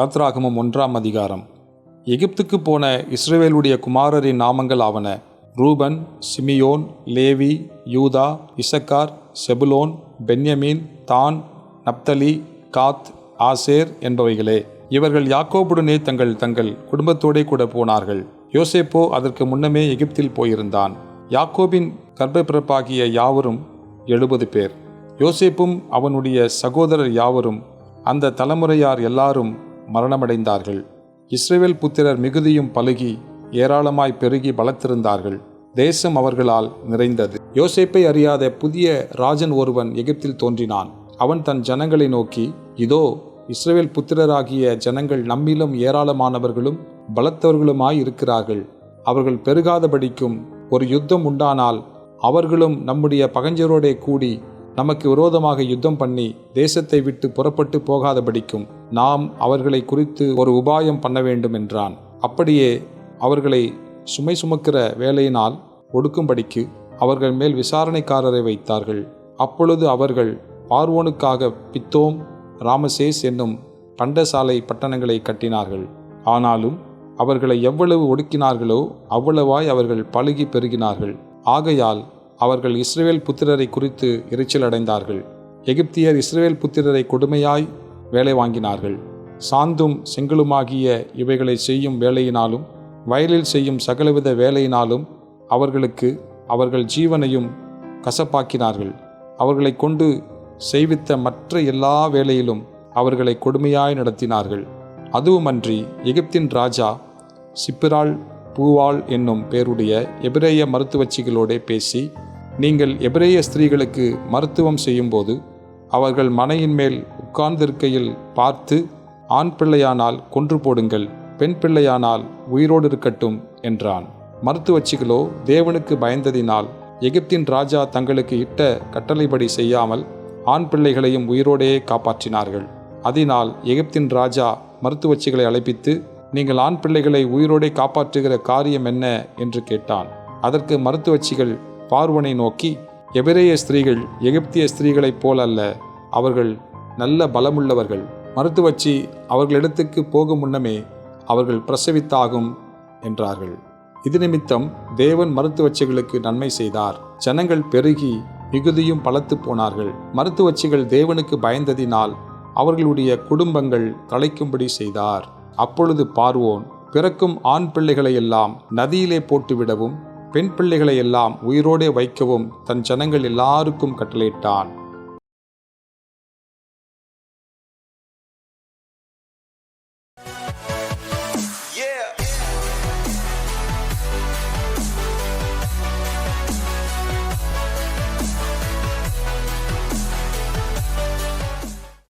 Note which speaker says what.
Speaker 1: யாத்ராகமம் ஒன்றாம் அதிகாரம். எகிப்துக்கு போன இஸ்ரேவேலுடைய குமாரரின் நாமங்கள் ஆவன. Reuben Simeon Levi Judah Issachar Zebulun Benjamin Dan Naphtali Gad Asher என்பவைகளே. இவர்கள் யாக்கோபுடனே தங்கள் தங்கள் குடும்பத்தோடே கூட போனார்கள். யோசேப்போ அதற்கு முன்னமே எகிப்தில் போயிருந்தான். யாக்கோபின் கர்ப்பப்பிறப்பாகிய யாவரும் எழுபது பேர். யோசேப்பும் அவனுடைய சகோதரர் யாவரும் அந்த தலைமுறையார் எல்லாரும் மரணமடைந்தார்கள். இஸ்ரேல் புத்திரர் மிகுதியும் பழுகி ஏராளமாய் பெருகி பலத்திருந்தார்கள் தேசம் அவர்களால் நிறைந்தது. யோசேப்பை அறியாத புதிய ராஜன் ஒருவன் எகிப்தில் தோன்றினான். அவன் தன் ஜனங்களை நோக்கி இதோ இஸ்ரேல் புத்திரராகிய ஜனங்கள் நம்மிலும் ஏராளமானவர்களும் பலத்தவர்களுமாய் இருக்கிறார்கள். அவர்கள் பெருகாதபடிக்கும் ஒரு யுத்தம் உண்டானால் அவர்களும் நம்முடைய பகஞ்சரோடே கூடி நமக்கு விரோதமாக யுத்தம் பண்ணி தேசத்தை விட்டு புறப்பட்டு போகாதபடிக்கும். நாம் அவர்களை குறித்து ஒரு உபாயம் பண்ண வேண்டும் என்றான். அப்படியே அவர்களை சுமை சுமக்கிற வேலையினால் ஒடுக்கும்படிக்கு அவர்கள் மேல் விசாரணைக்காரரை வைத்தார்கள். அப்பொழுது அவர்கள் பார்வோனுக்காக பித்தோம் ராமசேஸ் என்னும் பண்டசாலை பட்டணங்களை கட்டினார்கள். ஆனாலும் அவர்களை எவ்வளவு ஒடுக்கினார்களோ அவ்வளவாய் அவர்கள் பழுகி பெருகினார்கள். ஆகையால் அவர்கள் இஸ்ரேல் புத்திரரை குறித்து எரிச்சல் அடைந்தார்கள் எகிப்தியர் இஸ்ரேல் புத்திரரை கொடுமையாய் வேலை வாங்கினார்கள். சாந்தும் செங்கலுமாகிய இவைகளை செய்யும் வேலையினாலும் வயலில் செய்யும் சகலவித வேலையினாலும் அவர்களுக்கு அவர்கள் ஜீவனையும் கசப்பாக்கினார்கள். அவர்களை கொண்டு செய்வித்த மற்ற எல்லா வேலையிலும் அவர்களை கொடுமையாய் நடத்தினார்கள். அதுவுமன்றி எகிப்தின் ராஜா சிப்பிராள் பூவாள் என்னும் பேருடைய எபிரேய மருத்துவச்சிகளோடே பேசி நீங்கள் எபிரேய ஸ்திரீகளுக்கு மருத்துவம் செய்யும்போது அவர்கள் மனையின் மேல் உட்கார்ந்திருக்கையில் பார்த்து ஆண் பிள்ளையானால் கொன்று போடுங்கள் பெண் பிள்ளையானால் உயிரோடு இருக்கட்டும் என்றான். மருத்துவச்சிகளோ தேவனுக்கு பயந்ததினால் எகிப்தின் ராஜா தங்களுக்கு இட்ட கட்டளைப்படி செய்யாமல் ஆண் பிள்ளைகளையும் உயிரோடையே காப்பாற்றினார்கள். அதனால் எகிப்தின் ராஜா மருத்துவச்சிகளை அழைப்பித்து நீங்கள் ஆண் பிள்ளைகளை உயிரோடே காப்பாற்றுகிற காரியம் என்ன? என்று கேட்டான். அதற்கு மருத்துவச்சிகள் பார்வனை நோக்கி எபிரேய ஸ்திரீகள் எகிப்திய ஸ்திரீகளைப் போல் அல்ல அவர்கள் நல்ல பலமுள்ளவர்கள். மருத்துவச்சி அவர்களிடத்துக்கு போகும் முன்னமே அவர்கள் பிரசவித்தாகும் என்றார்கள். இது நிமித்தம் தேவன் மருத்துவச்சிகளுக்கு நன்மை செய்தார். ஜனங்கள் பெருகி மிகுதியும் பலத்து போனார்கள். மருத்துவச்சிகள் தேவனுக்கு பயந்ததினால் அவர்களுடைய குடும்பங்கள் தலைக்கும்படி செய்தார். அப்பொழுது பார்வோன் பிறக்கும் ஆண் பிள்ளைகளை எல்லாம் நதியிலே போட்டுவிடவும் பெண் பிள்ளைகளை எல்லாம் உயிரோடே வைக்கவும் தன் ஜனங்கள் எல்லாருக்கும் கட்டளையிட்டான்.